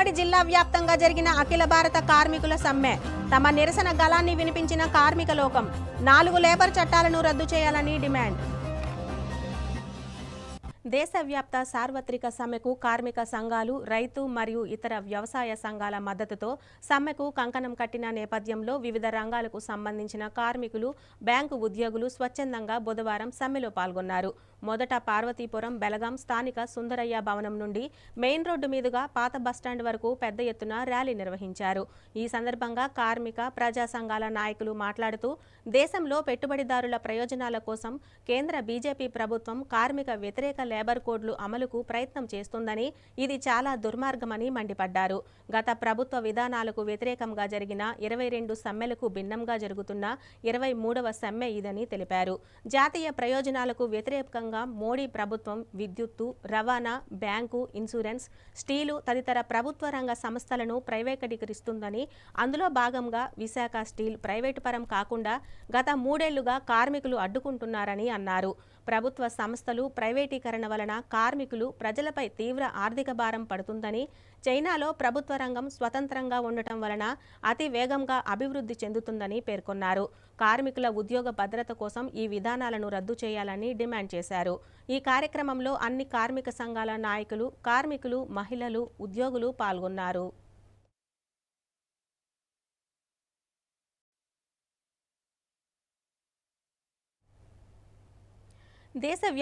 ఉమ్మడి జిల్లా వ్యాప్తంగా జరిగిన అఖిల భారత కార్మికుల సమ్మె. తమ నిరసన గళాన్ని వినిపించిన కార్మిక లోకం నాలుగు లేబర్ చట్టాలను రద్దు చేయాలని డిమాండ్. దేశవ్యాప్త సార్వత్రిక సమ్మెకు కార్మిక సంఘాలు రైతు మరియు ఇతర వ్యవసాయ సంఘాల మద్దతుతో సమ్మెకు కంకణం కట్టిన నేపథ్యంలో వివిధ రంగాలకు సంబంధించిన కార్మికులు బ్యాంకు ఉద్యోగులు స్వచ్ఛందంగా బుధవారం సమ్మెలో పాల్గొన్నారు. మొదట పార్వతీపురం బెలగాం స్థానిక సుందరయ్య భవనం నుండి మెయిన్ రోడ్డు మీదుగా పాత బస్టాండ్ వరకు పెద్ద ఎత్తున ర్యాలీ నిర్వహించారు. ఈ సందర్భంగా కార్మిక ప్రజా సంఘాల నాయకులు మాట్లాడుతూ దేశంలో పెట్టుబడిదారుల ప్రయోజనాల కోసం కేంద్ర బీజేపీ ప్రభుత్వం కార్మిక వ్యతిరేక లేబర్ కోడ్లు అమలుకు ప్రయత్నం చేస్తుందని ఇది చాలా దుర్మార్గమని మండిపడ్డారు. గత ప్రభుత్వ విధానాలకు వ్యతిరేకంగా జరిగిన ఇరవై రెండు సమ్మెలకు భిన్నంగా జరుగుతున్న ఇరవై మూడవ సమ్మె ఇదని తెలిపారు. జాతీయ ప్రయోజనాలకు వ్యతిరేకంగా మోడీ ప్రభుత్వం విద్యుత్తు రవాణా బ్యాంకు ఇన్సూరెన్స్ స్టీలు తదితర ప్రభుత్వ రంగ సంస్థలను ప్రైవేటీకరిస్తుందని అందులో భాగంగా విశాఖ స్టీల్ ప్రైవేటు పరం కాకుండా గత మూడేళ్ళుగా కార్మికులు అడ్డుకుంటున్నారని అన్నారు. ప్రభుత్వ సంస్థలు ప్రైవేటీకరణ వలన కార్మికులు ప్రజలపై తీవ్ర ఆర్థిక భారం పడుతుందని చైనాలో ప్రభుత్వ రంగం స్వతంత్రంగా ఉండటం వలన అతి వేగంగా అభివృద్ధి చెందుతుందని పేర్కొన్నారు. కార్మికుల ఉద్యోగ భద్రత కోసం ఈ విధానాలను రద్దు చేయాలని డిమాండ్ చేశారు. ఈ కార్యక్రమంలో అన్ని కార్మిక సంఘాల నాయకులు కార్మికులు మహిళలు ఉద్యోగులు పాల్గొన్నారు. దేశ